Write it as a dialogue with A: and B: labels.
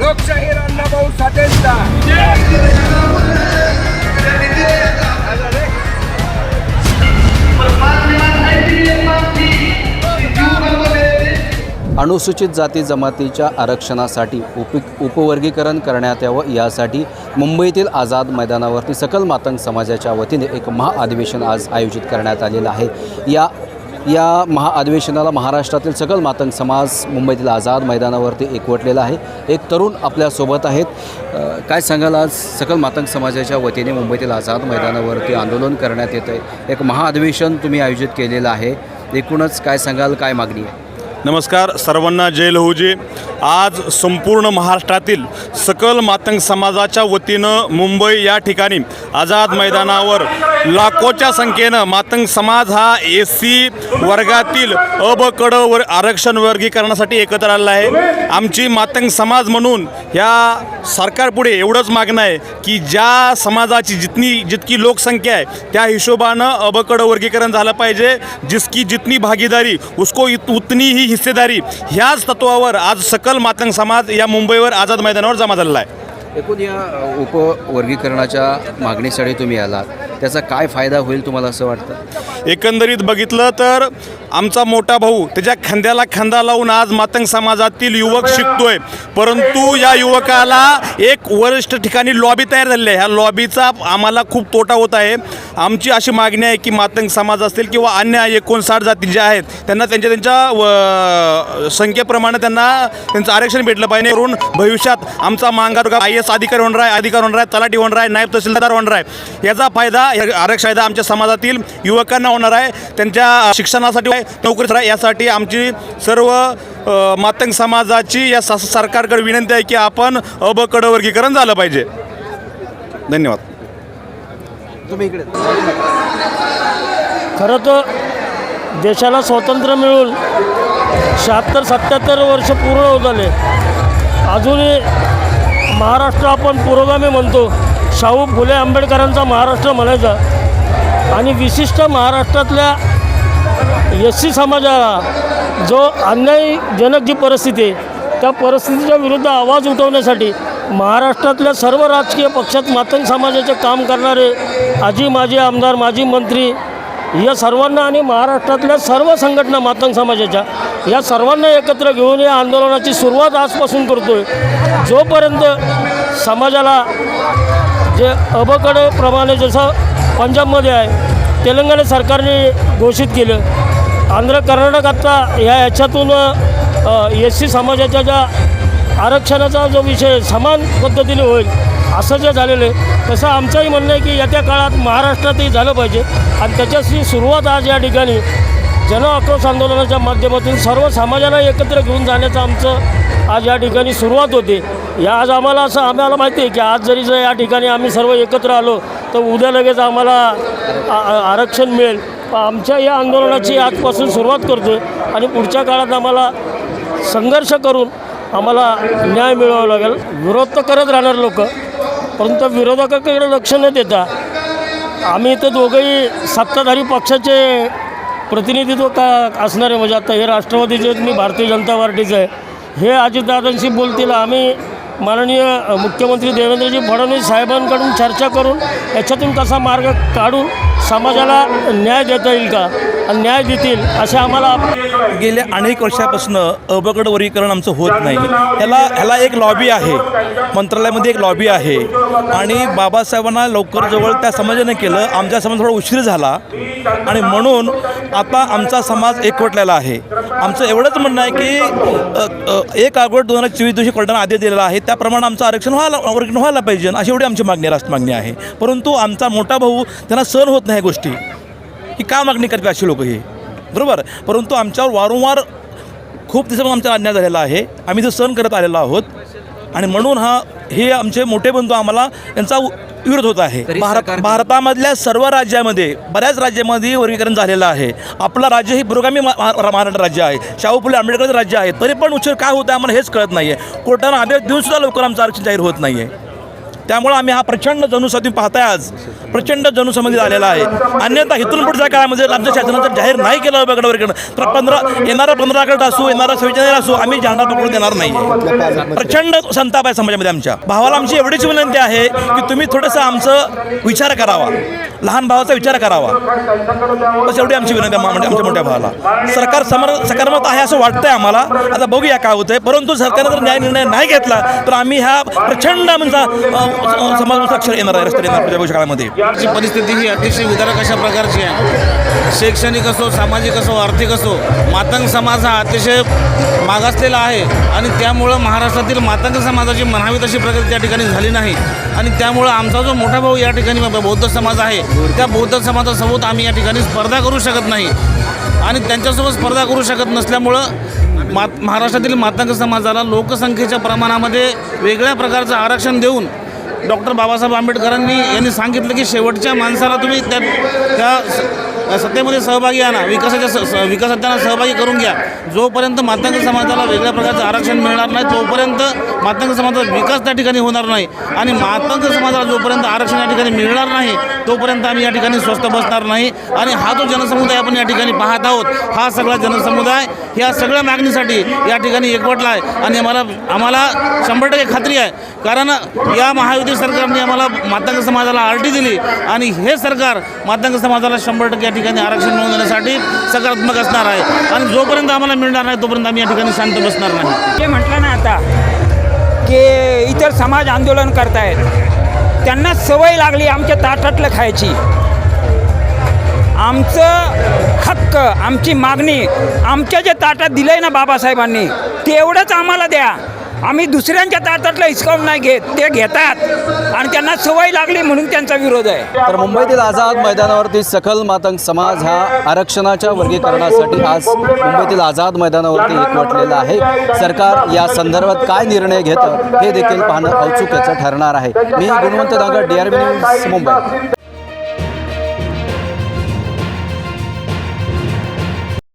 A: लोकशाहीर अण्णाभाऊ
B: अनुसूचित जाती जमातीच्या आरक्षणासाठी उप उपवर्गीकरण करण्यात यावं. यासाठी मुंबईतील आझाद मैदानावरती सकल मातंग समाजाच्या वतीने एक महाअधिवेशन आज आयोजित करण्यात आलेलं आहे. या या महाअधिवेशनाला महाराष्ट्रातील सकल मातंग समाज मुंबईतील आझाद मैदानावरती एकवटलेला आहे. एक तरुण आपल्यासोबत आहेत. काय सांगाल आज? सकल मातंग समाजाच्या वतीने मुंबईतील आझाद मैदानावरती आंदोलन करण्यात येतं आहे एक महाअधिवेशन तुम्ही आयोजित केलेलं आहे. एकूणच काय सांगाल? काय मागणी आहे?
C: नमस्कार सर्वांना जय लहूजी. आज संपूर्ण महाराष्ट्रातील सकल मातंग समाजाच्या वतीनं मुंबई या ठिकाणी आझाद मैदानावर लाखोच्या संख्येनं मातंग समाज हा ए सी वर्गातील अबकड वर आरक्षण वर्गीकरणासाठी एकत्र आलेला आहे. आमची मातंग समाज म्हणून ह्या सरकारपुढे एवढंच मागणं आहे की ज्या समाजाची जितनी जितकी लोकसंख्या आहे त्या हिशोबानं अबकड वर्गीकरण झालं पाहिजे. जिसकी जितनी भागीदारी उसको इत उतनी ही हिस्सेदारी ह्याच तत्वावर आज सकल मातंग समाज या मुंबईवर आझाद मैदानावर जमा झालेला आहे.
B: एकूण या उपवर्गीकरणाच्या मागणीसाठी तुम्ही आलात. त्याचा काय फायदा होईल तुम्हाला असं वाटतं?
C: एकंदरीत बघितलं तर आमचा मोठा भाऊ त्याच्या खांद्याला खांदा लावून आज मातंग समाजातील युवक शिकतोय. परंतु या युवकाला एक वरिष्ठ ठिकाणी लॉबी तयार झालेली आहे. ह्या लॉबीचा आम्हाला खूप तोटा होत आहे. आमची अशी मागणी आहे की मातंग समाज असतील किंवा अन्य एकोणसाठ जाती ज्या आहेत त्यांना त्यांच्या त्यांच्या व संख्येप्रमाणे त्यांना त्यांचं आरक्षण भेटलं पाहिजे. करून भविष्यात आमचा मांगार आय एस अधिकारी होणार आहे अधिकारी होणार आहे तलाठी होणार आहे नायब तहसीलदार होणार आहे. याचा फायदा आरक्षण आमच्या समाजातील युवकांना होणार आहे. त्यांच्या शिक्षणासाठी नोकरी आहे यासाठी आमची सर्व मातंग समाजाची या सा- सरकारकडे विनंती आहे की आपण अबकड वर्गीकरण झालं पाहिजे. धन्यवाद.
B: तुम्ही इकडे.
D: खरं तर देशाला स्वातंत्र्य मिळून शहात्तर सत्याहत्तर वर्ष पूर्ण होत आले अजूनही महाराष्ट्र आपण पुरोगामी म्हणतो. शाहू फुले आंबेडकरांचा महाराष्ट्र म्हणायचा. आणि विशिष्ट महाराष्ट्रातल्या एस सी समाजाला जो अन्यायजनक जी परिस्थिती आहे त्या परिस्थितीच्या विरुद्ध आवाज उठवण्यासाठी महाराष्ट्रातल्या सर्व राजकीय पक्षात मातंग समाजाचे काम करणारे आजी माजी आमदार माजी मंत्री या सर्वांना आणि महाराष्ट्रातल्या सर्व संघटना मातंग समाजाच्या या सर्वांना एकत्र घेऊन या आंदोलनाची सुरुवात आजपासून करतो आहे जोपर्यंत समाजाला जे अबकडप्रमाणे जसं पंजाबमध्ये आहे तेलंगणा सरकारने घोषित केलं आंध्र कर्नाटकातला ह्या या ह्याच्यातून एस सी समाजाच्या ज्या आरक्षणाचा जो विषय समान पद्धतीने होईल असं जे झालेलं आहे तसं आमचंही म्हणणं आहे की येत्या काळात महाराष्ट्रातही झालं पाहिजे. आणि त्याच्याशी सुरुवात आज या ठिकाणी जन आक्रोश आंदोलनाच्या माध्यमातून सर्व समाजाला एकत्र घेऊन जाण्याचं आमचं आज या ठिकाणी सुरुवात होते. या आज आम्हाला असं आम्हाला माहिती आहे की आज जरी जर या ठिकाणी आम्ही सर्व एकत्र आलो तर उद्या लगेच आम्हाला आ- आरक्षण मिळेल. आमच्या या आंदोलनाची आजपासून सुरुवात करतो आहे आणि पुढच्या काळात आम्हाला संघर्ष करून आम्हाला न्याय मिळवावा लागेल. विरोध तर करत राहणार लोक परंतु विरोधकाकडे लक्ष न देता आम्ही इथं दोघंही सत्ताधारी पक्षाचे प्रतिनिधित्व का असणारे म्हणजे आता हे राष्ट्रवादीचे आहेत मी भारतीय जनता पार्टीचं आहे. हे अजितदादांशी बोलतील आम्ही माननीय मुख्यमंत्री देवेंद्रजी फडणवीस साहेबांकडून चर्चा करून याच्यातून कसा मार्ग काढून समाजाला न्याय देता येईल का? न्याय देतील असे आम्हाला
E: गेल्या अनेक वर्षापासून अवगड वर्गीकरण आमचं होत नाही. ह्याला ह्याला एक लॉबी आहे. मंत्रालयामध्ये एक लॉबी आहे. आणि बाबासाहेबांना लवकर जवळ त्या समाजाने केलं. आमचा समाज थोडा उशीर झाला. आणि म्हणून आता आमचा समाज एकवटलेला आहे. आमचं एवढंच म्हणणं आहे की एक ऑगस्ट दोन हजार चोवीस दिवशी कोर्टानं आदेश दिलेला आहे. त्याप्रमाणे आमचं आरक्षण व्हायला वर्गीकरण व्हायला पाहिजे. अशी एवढी आमची मागणी राष्ट्र मागणी आहे. परंतु आमचा मोठा भाऊ त्यांना सहन होत नाही ह्या गोष्टी. ही का मागणी करते अशी लोक ही? बरोबर? परंतु आमच्यावर वारंवार खूप दिवसापासून आमचा अन्याय झालेला आहे. आम्ही ते सहन करत आलेलो आहोत. आणि म्हणून हा हे आमचे मोठे बंधू आम्हाला यांचा विरोध होत आहे. भारत भारतामधल्या सर्व राज्यामध्ये बऱ्याच राज्यामध्ये वर्गीकरण झालेलं आहे. आपलं राज्य हे पुरोगामी महाराष्ट्र राज्य आहे. शाहू फुले आंबेडकर राज्य आहे. तरी पण उशीर काय होतं आहे आम्हाला हेच कळत नाही आहे कोर्टानं आदेश देऊन सुद्धा लवकर आमचं आरक्षण जाहीर होत नाही आहे त्यामुळं आम्ही हा प्रचंड जनुसंधी पाहताय आज. प्रचंड जनुसंधी झालेला आहे. अन्यथा इथून पुढच्या काळामध्ये आमच्या शासनाचं जाहीर नाही केलं बघडवर वर्गीकरण तर पंधरा येणारा पंधरा गट असू येणारा सव्वीस असू आम्ही झेंडा पकडून देणार नाही प्रचंड संताप आहे समाजामध्ये आमच्या. भावाला आमची एवढीच विनंती आहे की तुम्ही थोडंसं आमचं विचार करावा. लहान भावाचा विचार करावा. बस एवढी आमची विनंती म्हणजे आमच्या मोठ्या भावाला. सरकार समर सकारात्मक आहे असं वाटतंय आम्हाला. आता बघूया काय होतंय. परंतु सरकारने जर न्याय निर्णय नाही घेतला तर आम्ही ह्या प्रचंड म्हणजे समाज अक्षर येणार आहे रस्त्यावर येणार पुढच्या काळामध्ये.
F: परिस्थिती ही अतिशय विदारक अशा प्रकारची आहे. शैक्षणिक असो सामाजिक असो आर्थिक असो मातंग समाज हा अतिशय मागासलेला आहे आणि त्यामुळं महाराष्ट्रातील मातंग समाजाची म्हणावी तशी प्रगती त्या ठिकाणी झाली नाही. आणि त्यामुळं आमचा जो मोठा भाऊ या ठिकाणी बौद्ध समाज आहे त्या बौद्ध समाजासोबत आम्ही या ठिकाणी स्पर्धा करू शकत नाही. आणि त्यांच्यासोबत स्पर्धा करू शकत नसल्यामुळं मात महाराष्ट्रातील मातंग समाजाला लोकसंख्येच्या प्रमाणामध्ये वेगळ्या प्रकारचं आरक्षण देऊन डॉक्टर बाबासाहेब आंबेडकरांनी यांनी सांगितलं की शेवटच्या माणसाला तुम्ही त्या त्या स- सत्तेमध्ये सहभागी आणा. विकासाच्या स- स- विकासात त्यांना सहभागी करून घ्या. जोपर्यंत मातंग समाजाला वेगळ्या प्रकारचं आरक्षण मिळणार नाही तोपर्यंत मातंग समाजाचा विकास त्या ठिकाणी होणार नाही. आणि मातंग समाजाला जोपर्यंत आरक्षण या ठिकाणी मिळणार नाही तोपर्यंत आम्ही या ठिकाणी स्वस्त बसणार नाही. आणि हा जो जनसमुदाय आपण या ठिकाणी पाहत आहोत हा सगळा जनसमुदाय ह्या सगळ्या मागणीसाठी या ठिकाणी एकवटला आहे. आणि आम्हाला आम्हाला शंभर टक्के खात्री आहे. कारण या महायुती सरकारने आम्हाला मातंग समाजाला आरटी दिली. आणि हे सरकार मातंग समाजाला शंभर टक्के या ठिकाणी आरक्षण मिळवून देण्यासाठी सकारात्मक असणार आहे. आणि जोपर्यंत आम्हाला मिळणार नाही तोपर्यंत आम्ही या ठिकाणी शांत बसणार नाही.
G: जे म्हटलं ना आता की इतर समाज आंदोलन करतायत. त्यांना सवय लागली आमच्या ताटातलं खायची. आमचं हक्क आमची मागणी आमच्या जे ताटात दिलं आहे ना बाबासाहेबांनी तेवढंच आम्हाला द्या. आम्ही दुसऱ्यांच्या ताटातलं हिसकावून नाही घेत ते घेतात. आणि त्यांना सवय लागली म्हणून त्यांचा विरोध आहे.
B: तर मुंबईतील आझाद मैदानावरती सकल मातंग समाज हा आरक्षणाच्या वर्गीकरणासाठी आज मुंबईतील आझाद मैदानावरती एकवटलेला आहे. सरकार या संदर्भात काय निर्णय घेतं हे देखील पाहणं औत्सुक्याचं ठरणार आहे. मी Gunwant Dangad D R B news Mumbai.